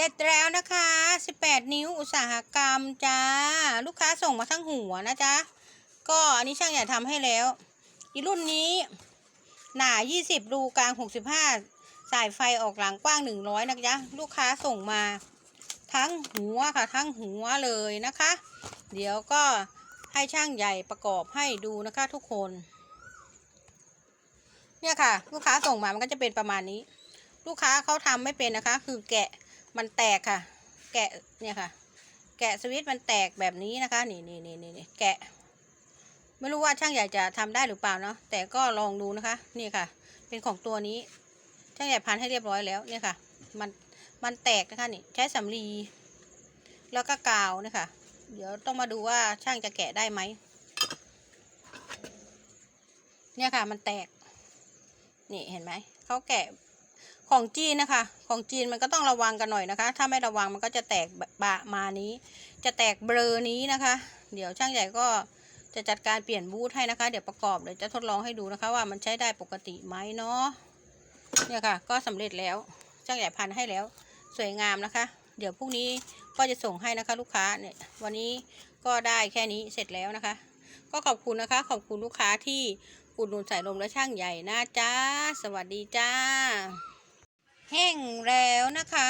เสร็จแล้วนะคะ 18 นิ้วอุตสาหกรรมจ้า ลูกค้าส่งมาทั้งหัวนะจ๊ะ ก็อันนี้ช่างใหญ่ทำให้แล้ว อีรุ่นนี้ หนา 20 รูกลาง 65 สายไฟออกหลังกว้าง 100 นะจ๊ะ ลูกค้าส่งมาทั้งหัวค่ะ ทั้งหัวเลยนะคะ เดี๋ยวก็ให้ช่างใหญ่ประกอบให้ดูนะคะทุกคน เนี่ยค่ะ ลูกค้าส่งมามันก็จะเป็นประมาณนี้ ลูกค้าเขาทำไม่เป็นนะคะ คือแกะ มันแตกค่ะ แกะเนี่ยค่ะ แกะสวิตช์มันแตกแบบนี้นะคะ นี่นี่นี่นี่แกะ ไม่รู้ว่าช่างใหญ่จะทำได้หรือเปล่าเนาะแต่ก็ลองดูนะคะ นี่ค่ะ เป็นของตัวนี้ ช่างใหญ่พันให้เรียบร้อยแล้วเนี่ยค่ะ มันมันแตกนะคะนี่ใช้สำลีแล้วก็กาวเนี่ยค่ะ เดี๋ยวต้องมาดูว่าช่างจะแกะได้ไหมเนี่ยค่ะมันแตก นี่เห็นไหมเขาแกะ ของจีนนะคะ ของจีนมันก็ต้องระวังกันหน่อยนะคะ ถ้าไม่ระวังมันก็จะแตกบะมานี้ จะแตกเบลอนี้นะคะ เดี๋ยวช่างใหญ่ก็จะจัดการเปลี่ยนบูทให้นะคะ เดี๋ยวประกอบเดี๋ยวจะทดลองให้ดูนะคะ ว่ามันใช้ได้ปกติไหมเนาะเนี่ยค่ะ ก็สำเร็จแล้วช่างใหญ่พันให้แล้ว สวยงามนะคะ เดี๋ยวพรุ่งนี้ก็จะส่งให้นะคะ ลูกค้าเนี่ยวันนี้ก็ได้แค่นี้เสร็จแล้วนะคะ ก็ขอบคุณนะคะ ขอบคุณลูกค้าที่อุดหนุนสายลมและช่างใหญ่นะจ้าสวัสดีจ้า แห้งแล้วนะคะ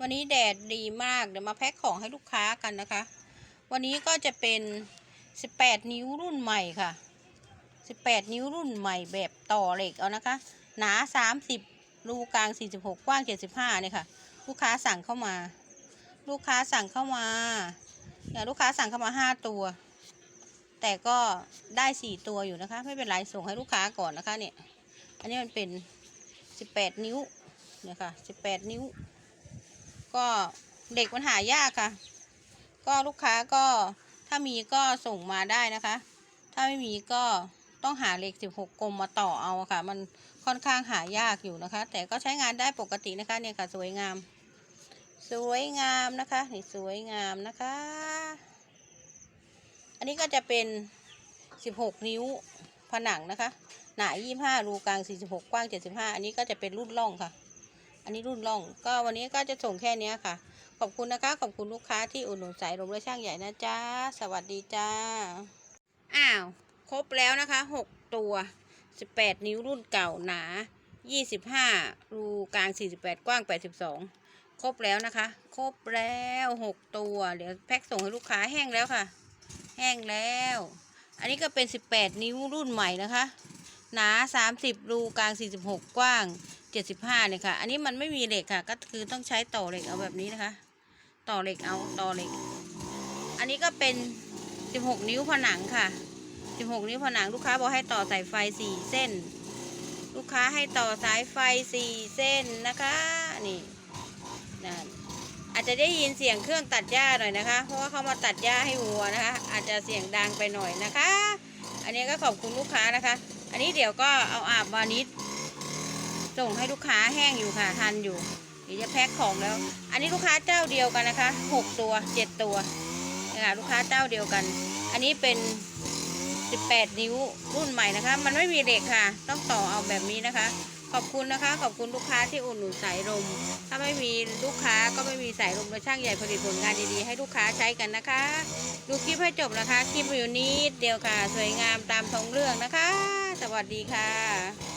วันนี้แดดดีมากเดี๋ยวมาแพ็คของให้ลูกค้ากันนะคะ วันนี้ก็จะเป็น 18 นิ้วรุ่นใหม่ค่ะ 18 นิ้วรุ่นใหม่แบบต่อเหล็กเอานะคะ หนา 30 รูกลาง 46 กว้าง 75เนี่ยค่ะ ลูกค้าสั่งเข้ามา ลูกค้าสั่งเข้ามาเนี่ยลูกค้าสั่งเข้ามา 5 ตัว แต่ก็ได้ 4 ตัวอยู่นะคะ ไม่เป็นไรส่งให้ลูกค้าก่อนนะคะเนี่ย อันนี้มันเป็น 18 นิ้ว เนี่ยค่ะ18นิ้ว ก็เด็กมันหายากค่ะ ก็ลูกค้าก็ถ้ามีก็ส่งมาได้นะคะ ถ้าไม่มีก็ต้องหาเหล็ก16กลมมาต่อเอาค่ะ มันค่อนข้างหายากอยู่นะคะ แต่ก็ใช้งานได้ปกตินะคะเนี่ยค่ะ สวยงาม สวยงามนะคะนี่สวยงามนะคะ อันนี้ก็จะเป็น16นิ้วผนังนะคะ หนา25รูกลาง46กว้าง75อันนี้ก็จะเป็นรุ่นล่องค่ะ อันนี้รุ่นล่อง ก็วันนี้ก็จะส่งแค่นี้ค่ะ ขอบคุณนะคะ ขอบคุณลูกค้าที่อุดหนุนสายลมและช่างใหญ่นะจ๊ะ สวัสดีจ้า อ้าว ครบแล้วนะคะ 6 ตัว 18 นิ้วรุ่นเก่าหนา 25 รูกลาง 48 กว้าง 82 ครบแล้วนะคะ ครบแล้ว 6 ตัว เดี๋ยวแพ็คส่งให้ลูกค้าแห้งแล้วค่ะ แห้งแล้ว อันนี้ก็เป็น 18 นิ้วรุ่นใหม่นะคะ หนา30รูกลาง46กว้าง75เนี่ยค่ะ อันนี้มันไม่มีเหล็กค่ะ ก็คือต้องใช้ต่อเหล็กเอาแบบนี้นะคะ ต่อเหล็กเอาต่อเหล็ก อันนี้ก็เป็น16นิ้วผนังค่ะ16นิ้วผนังลูกค้าบอกให้ต่อสายไฟ4เส้น ลูกค้าให้ต่อสายไฟ4เส้นนะคะนี่นั่นอาจจะได้ยินเสียงเครื่องตัดหญ้าหน่อยนะคะ เพราะว่าเขามาตัดหญ้าให้วัวนะคะ อาจจะเสียงดังไปหน่อยนะคะ อันนี้ก็ขอบคุณลูกค้านะคะ อันนี้เดี๋ยวก็เอาอาบวานิชส่งให้ลูกค้าแห้งอยู่ค่ะทันอยู่เดี๋ยวจะแพ็คของแล้ว อันนี้ลูกค้าเจ้าเดียวกันนะคะหกตัวเจ็ดตัวนะคะลูกค้าเจ้าเดียวกัน อันนี้เป็น18นิ้วรุ่นใหม่นะคะ มันไม่มีเหล็กค่ะ ต้องต่อเอาแบบนี้นะคะ ขอบคุณนะคะ ขอบคุณลูกค้าที่อุดหนุนสายลม ถ้าไม่มีลูกค้าก็ไม่มีสายลมและช่างใหญ่ผลิตผลงานดีๆ ให้ลูกค้าใช้กันนะคะ ดูคลิปให้จบนะคะ คลิปวิวนี้เดียวค่ะ สวยงามตามท้องเรื่องนะคะ สวัสดีค่ะ